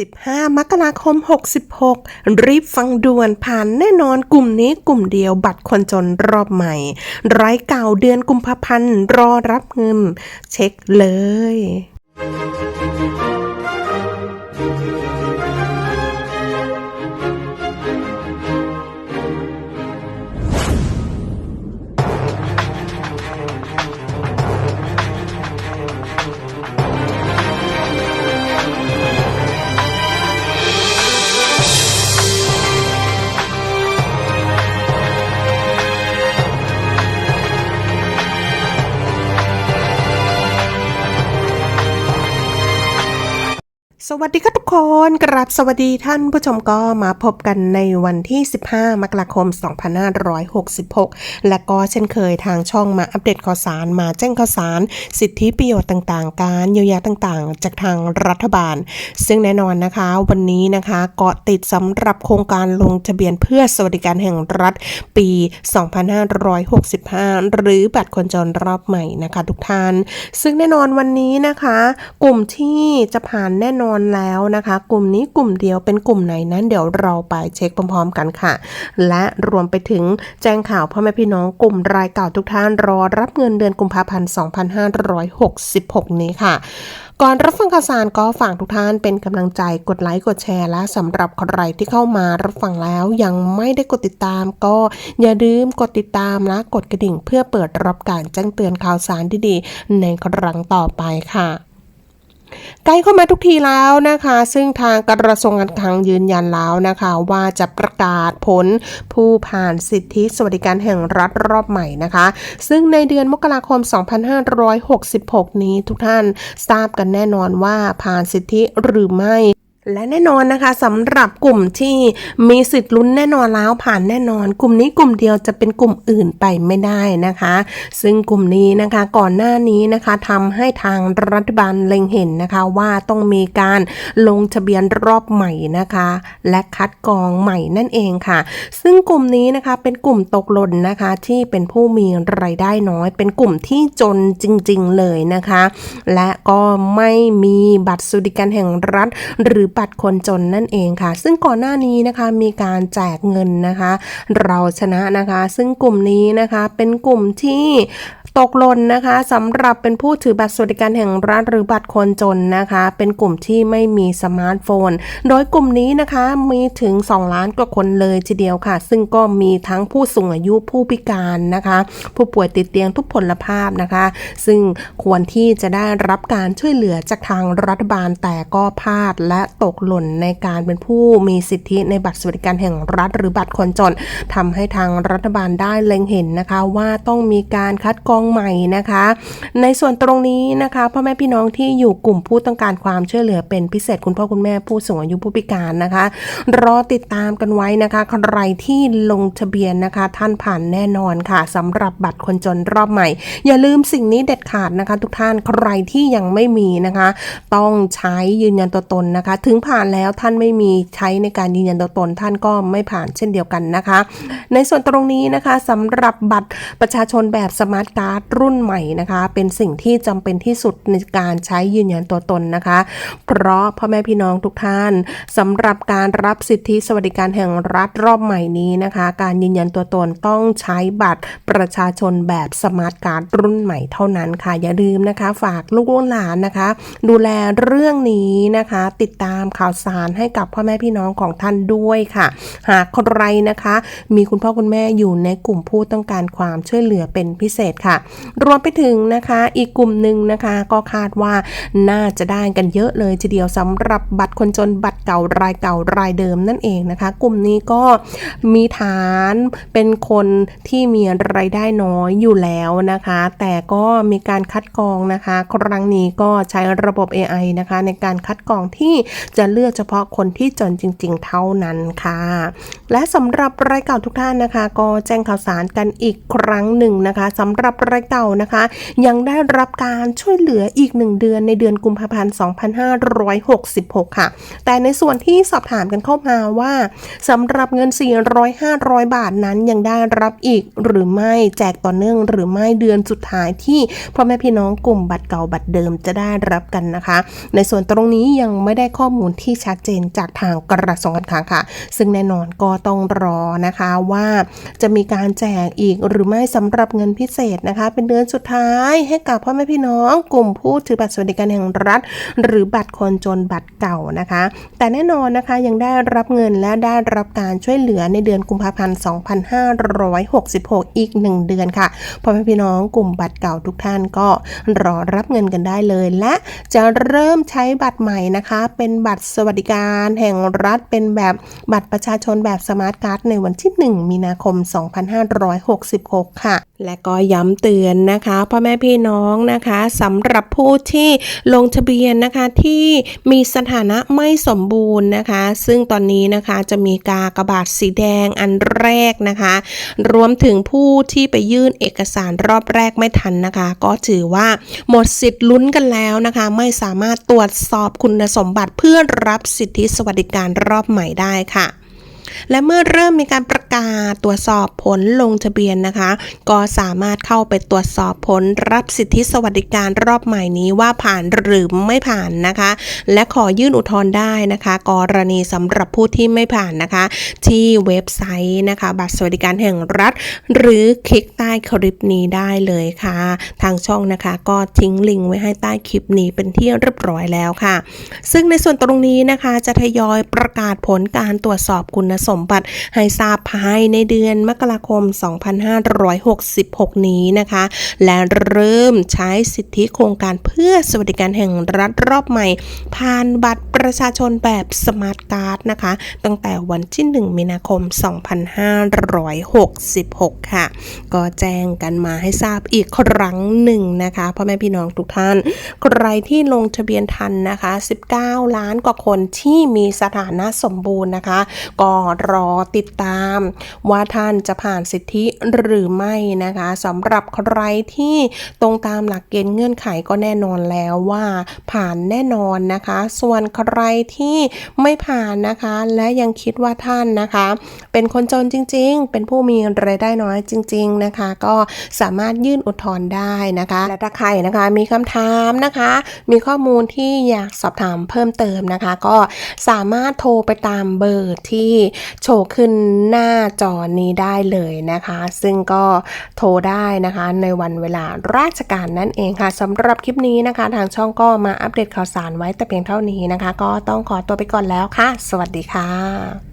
15 มกราคม 66 รีบฟังด่วนผ่านแน่นอนกลุ่มนี้กลุ่มเดียวบัตรคนจนรอบใหม่ไร้เก่าเดือนกุมภาพันธ์รอรับเงิน เช็คเลย วัสดีค่ะทุกคนกราบสวัสดีท่านผู้ชมก็มาพบกันในวันที่ 15 มกราคม 2566 และก็เช่นเคยทางช่องมาอัปเดตข่าวสารมาแจ้งข่าวสาร สิทธิประโยชน์ต่างๆ การเยียวยาต่างๆ จากทางรัฐบาล ซึ่งแน่นอนนะคะ วันนี้นะคะเกาะติดสำหรับโครงการลงทะเบียนเพื่อสวัสดิการแห่งรัฐปี 2565 หรือบัตรคนจนรอบใหม่นะคะ ทุกท่าน ซึ่งแน่นอนวันนี้นะคะ กลุ่มที่จะผ่านแน่นอนแล้วนะคะ กลุ่มนี้กลุ่มเดียวเป็นกลุ่มไหนนั้นเดี๋ยวเราไปเช็คพร้อมๆกันค่ะ และรวมไปถึงแจ้งข่าวพ่อแม่พี่น้องกลุ่มรายเก่าทุกท่านรอรับเงินเดือนกุมภาพันธ์ 2566 นี้ค่ะก่อนรับฟังข่าวสารก็ฝากทุกท่านเป็นกำลังใจกดไลค์กดแชร์และสำหรับใครที่เข้ามารับฟังแล้วยังไม่ได้กดติดตาม ก็อย่าลืมกดติดตามและกดกระดิ่ง เพื่อเปิดรับการแจ้งเตือนข่าวสารดีๆในครั้งต่อไปค่ะ ใกล้เข้ามาทุกทีแล้วนะคะ ซึ่งทางกระทรวงการคลังยืนยันแล้วนะคะ ว่าจะประกาศผลผู้ผ่านสิทธิสวัสดิการแห่งรัฐรอบใหม่นะคะ ซึ่งในเดือนมกราคม 2566 นี้ทุกท่านทราบกันแน่นอนว่าผ่านสิทธิหรือไม่ และแน่นอนนะคะสำหรับกลุ่มที่มีสิทธิ์ลุ้นแน่นอนแล้วผ่านแน่นอน กลุ่มนี้กลุ่มเดียวจะเป็นกลุ่มอื่นไปไม่ได้นะคะ ซึ่งกลุ่มนี้นะคะก่อนหน้านี้นะคะทำให้ทางรัฐบาลเล็งเห็นนะคะว่าต้องมีการลงทะเบียนรอบใหม่นะคะ และคัดกรองใหม่นั่นเองค่ะ ซึ่งกลุ่มนี้นะคะเป็นกลุ่มตกหล่นนะคะที่เป็นผู้มีรายได้น้อย เป็นกลุ่มที่จนจริง ๆเลยนะคะ และก็ไม่มีบัตรสวัสดิการแห่งรัฐหรือบัตรคนจนนั่นเองค่ะ ซึ่งก่อนหน้านี้นะคะมีการแจกเงินนะคะ เราชนะนะคะ ซึ่งกลุ่มนี้นะคะเป็นกลุ่มที่ตกหล่นนะคะสำหรับเป็นผู้ถือบัตรสวัสดิการแห่งรัฐหรือบัตรคนจนนะคะ เป็นกลุ่มที่ไม่มีสมาร์ทโฟน โดยกลุ่มนี้นะคะมีถึง 2 ล้านกว่าคนเลยทีเดียวค่ะ ซึ่งก็มีทั้งผู้สูงอายุผู้พิการนะคะ ผู้ป่วยติดเตียงทุกพลภาพนะคะ ซึ่งควรที่จะได้รับการช่วยเหลือจากทางรัฐบาลแต่ก็พลาดและตกหล่นในการเป็นผู้มีสิทธิในบัตรสวัสดิการแห่งรัฐ หรือบัตรคนจนทำให้ทางรัฐบาลได้เล็งเห็นนะคะ ว่าต้องมีการคัดกรองใหม่นะคะ ในส่วนตรงนี้นะคะพ่อแม่พี่น้องที่อยู่กลุ่มผู้ต้องการความช่วยเหลือเป็นพิเศษคุณพ่อคุณแม่ผู้สูงอายุผู้พิการนะคะ รอติดตามกันไว้นะคะ ใครที่ลงทะเบียนนะคะ ท่านผ่านแน่นอนค่ะสำหรับบัตรคนจนรอบใหม่ อย่าลืมสิ่งนี้เด็ดขาดนะคะ ทุกท่านใครที่ยังไม่มีนะคะ ต้องใช้ยืนยันตัวตนนะคะถึงึงผ่านแล้วท่านไม่มีใช้ในการยืนยันตัวตนท่านก็ไม่ผ่านเช่นเดียวกันนะคะ ในส่วนตรงนี้นะคะสำหรับบัตรประชาชนแบบสมาร์ทการ์ดรุ่นใหม่นะคะ เป็นสิ่งที่จำเป็นที่สุดในการใช้ยืนยันตัวตนนะคะ เพราะพ่อแม่พี่น้องทุกท่านสำหรับการรับสิทธิสวัสดิการแห่งรัฐรอบใหม่นี้นะคะ การยืนยันตัวตนต้องใช้บัตรประชาชนแบบสมาร์ทการ์ดรุ่นใหม่เท่านั้นค่ะอย่าลืมนะคะ ฝากลูกหลานนะคะ ดูแลเรื่องนี้นะคะ ติดตามามข่าวสารให้กับพ่อแม่พี่น้องของท่านด้วยค่ะ หากใครนะคะ มีคุณพ่อคุณแม่อยู่ในกลุ่มผู้ต้องการความช่วยเหลือเป็นพิเศษค่ะ รวมไปถึงนะคะอีกกลุ่มหนึ่งนะคะก็คาดว่าน่าจะได้กันเยอะเลยทีเดียวสำหรับบัตรคนจนบัตรเก่ารายเก่ารายเดิมนั่นเองนะคะ กลุ่มนี้ก็มีฐานเป็นคนที่มีรายได้น้อยอยู่แล้วนะคะ แต่ก็มีการคัดกรองนะคะ ครั้งนี้ก็ใช้ระบบ AI นะคะ ในการคัดกรองที่จะเลือกเฉพาะคนที่จนจริง ๆ เท่านั้นค่ะ และสำหรับรายเก่าทุกท่านนะคะ ก็แจ้งข่าวสารกันอีกครั้งหนึ่งนะคะสำหรับรายเก่านะคะ ยังได้รับการช่วยเหลืออีก 1 เดือนในเดือนกุมภาพันธ์ 2566 ค่ะ แต่ในส่วนที่สอบถามกันเข้ามาว่าสำหรับเงิน 400-500 บาทนั้นยังได้รับอีกหรือไม่แจกต่อเนื่องหรือไม่เดือนสุดท้ายที่พ่อแม่พี่น้องกลุ่มบัตรเก่าบัตรเดิมจะได้รับกันนะคะ ในส่วนตรงนี้ยังไม่ได้ข้อมูลมูลที่ชัดเจนจากทางกระทรวงการคลังค่ะ ซึ่งแน่นอนก็ต้องรอนะคะว่าจะมีการแจกอีกหรือไม่สำหรับเงินพิเศษนะคะ เป็นเดือนสุดท้ายให้กับพ่อแม่พี่น้อง กลุ่มผู้ถือบัตรสวัสดิการแห่งรัฐ หรือบัตรคนจนบัตรเก่านะคะ แต่แน่นอนนะคะยังได้รับเงินและได้รับการช่วยเหลือในเดือนกุมภาพันธ์ 2566 อีก 1 เดือนค่ะพ่อแม่พี่น้องกลุ่มบัตรเก่าทุกท่านก็รอรับเงินกันได้เลย และจะเริ่มใช้บัตรใหม่นะคะ เป็นบัตรสวัสดิการ แห่งรัฐเป็นแบบบัตรประชาชนแบบสมาร์ทการ์ดในวันที่ 1 มีนาคม 2566 ค่ะ และก็ย้ำเตือนนะคะพ่อแม่พี่น้องนะคะสำหรับผู้ที่ลงทะเบียนนะคะที่มีสถานะไม่สมบูรณ์นะคะ ซึ่งตอนนี้นะคะจะมีกากระบาทสีแดงอันแรกนะคะ รวมถึงผู้ที่ไปยื่นเอกสารรอบแรกไม่ทันนะคะ ก็ถือว่าหมดสิทธิ์ลุ้นกันแล้วนะคะ ไม่สามารถตรวจสอบคุณสมบัติเพื่อรับสิทธิสวัสดิการรอบใหม่ได้ค่ะ และเมื่อเริ่มมีการประกาศตรวจสอบผลลงทะเบียนนะคะ ก็สามารถเข้าไปตรวจสอบผลรับสิทธิสวัสดิการรอบใหม่นี้ว่าผ่านหรือไม่ผ่านนะคะ และขอยื่นอุทธรณ์ได้นะคะ กรณีสำหรับผู้ที่ไม่ผ่านนะคะ ที่เว็บไซต์นะคะ บัตรสวัสดิการแห่งรัฐ หรือคลิกใต้คลิปนี้ได้เลยค่ะ ทางช่องนะคะก็ทิ้งลิงก์ไว้ให้ใต้คลิปนี้เป็นที่เรียบร้อยแล้วค่ะ ซึ่งในส่วนตรงนี้นะคะจะทยอยประกาศผลการตรวจสอบคุณสมบัติให้ทราบภายในเดือนมกราคม 2566 นี้นะคะ และเริ่มใช้สิทธิโครงการเพื่อสวัสดิการแห่งรัฐรอบใหม่ ผ่านบัตรประชาชนแบบสมาร์ทการ์ดนะคะ ตั้งแต่วันที่ 1 มีนาคม 2566 ค่ะ ก็แจ้งกันมาให้ทราบอีกครั้งหนึ่งนะคะพ่อแม่พี่น้องทุกท่าน ใครที่ลงทะเบียนทันนะคะ 19 ล้านกว่าคนที่มีสถานะสมบูรณ์นะคะ ก็รอติดตาม ว่าท่านจะผ่านสิทธิหรือไม่นะคะสำหรับใครที่ตรงตามหลักเกณฑ์เงื่อนไขก็แน่นอนแล้วว่าผ่านแน่นอนนะคะ ส่วนใครที่ไม่ผ่านนะคะ และยังคิดว่าท่านนะคะ เป็นคนจนจริง ๆ เป็นผู้มีรายได้น้อยจริง ๆนะคะ ก็สามารถยื่นอุทธรณ์ได้นะคะ และถ้าใครนะคะมีคำถามนะคะ มีข้อมูลที่อยากสอบถามเพิ่มเติมนะคะ ก็สามารถโทรไปตามเบอร์ที่โชว์ขึ้นหน้าจอนี้ได้เลยนะคะ ซึ่งก็โทรได้นะคะในวันเวลาราชการนั่นเองค่ะสำหรับคลิปนี้นะคะ ทางช่องก็มาอัปเดตข่าวสารไว้แต่เพียงเท่านี้นะคะ ก็ต้องขอตัวไปก่อนแล้วค่ะ สวัสดีค่ะ